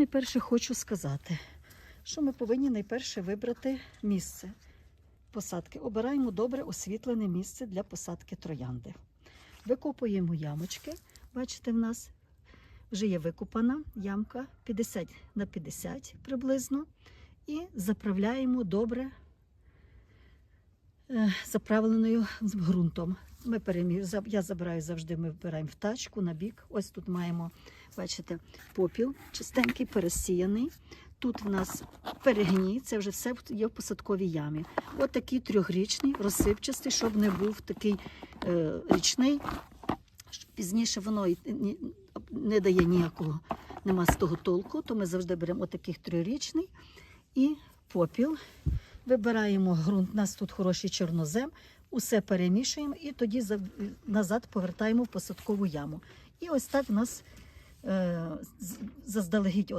найперше хочу сказати, що ми повинні найперше вибрати місце посадки. Обираємо добре освітлене місце для посадки троянди. Викопуємо ямочки. Бачите, в нас вже є викопана ямка 50 на 50 приблизно. І заправляємо добре заправленою з ґрунтом. Ми перемі... за- Я забираю завжди, ми вбираємо в тачку на бік. Ось тут маємо, бачите, попіл чистенький, пересіяний. Тут в нас перегній, це вже все є в посадковій ямі. От такий трьохрічний, розсипчастий, щоб не був такий е, річний. Пізніше воно не дає ніякого, нема з того толку, то ми завжди беремо отакий трьохрічний і попіл. Вибираємо ґрунт, у нас тут хороший чорнозем, усе перемішуємо і тоді назад повертаємо в посадкову яму. І ось так в нас е, заздалегідь